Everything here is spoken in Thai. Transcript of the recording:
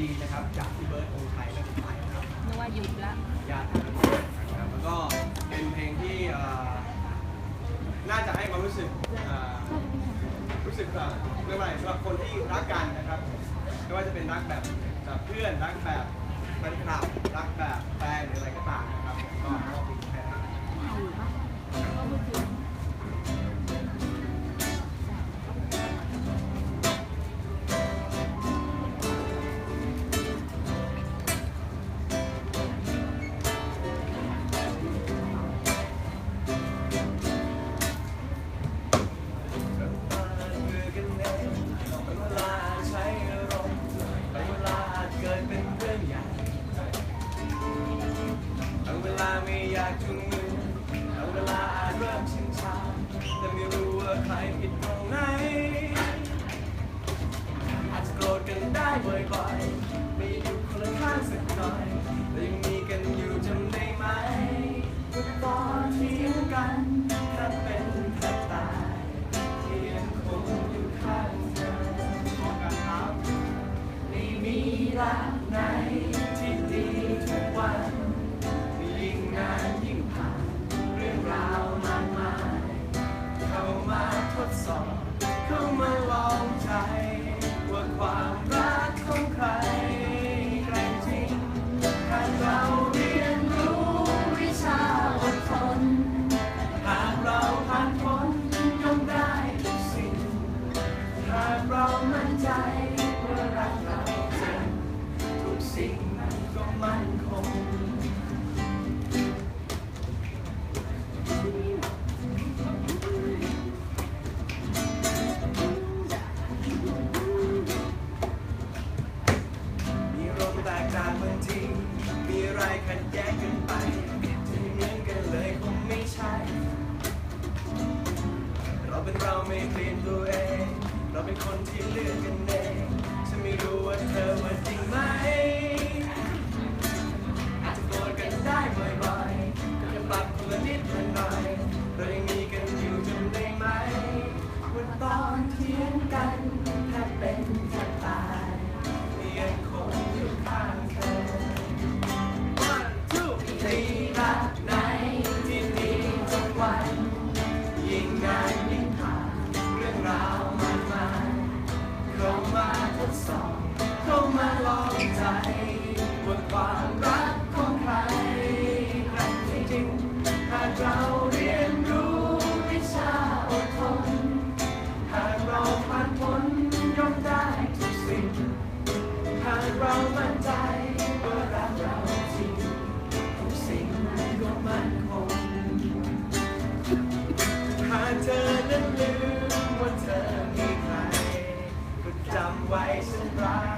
ดีๆนะครับ จากพี่เบิร์ดองค์ไทยและผมไทยนะครับนึกว่าหยุดละญาติกันนะครับแล้วก็เป็นเพลงที่เอ่อน่าจะให้ความรู้สึกเอ่อรู้สึกแบบเรียกว่าอะไรสำหรับคนที่รักกันนะครับไม่ว่าจะเป็นรักแบบแบบเพื่อนรักแบบแฟนคลับรักแบบแฟน ไม่อยากจุงมือแต่เวลาอาจเริ่มชินชาแต่ไม่รู้ว่าใครผิดตรงไหน อาจจะโกรธกันได้บ่อยๆไม่อยู่คนละข้างสักหน่อยากเรามั่นใจว่ารักเราจริงทุกสิ่งมันก็มั่นคงมีลมแตกต่างบางทีมีอะไรขัดแย้งกันไปที่เหมือนกันเลยคงไม่ใช่ เราเป็นเราไม่เปลี่ยนตัวเอง เราเป็นคนที่เลือกกันเอง ว่าความรักของใครใครที่จริงๆหากเราเรียนรู้วิชาอดทนหากเราผ่านพ้นย่อมได้ทุกสิ่งหากเรามั่นใจว่ารักเราจริงทุกสิ่งมันก็มั่นคงหากเธอนั้นลืมว่าเธอมีใครก็จำไว้ฉันรัก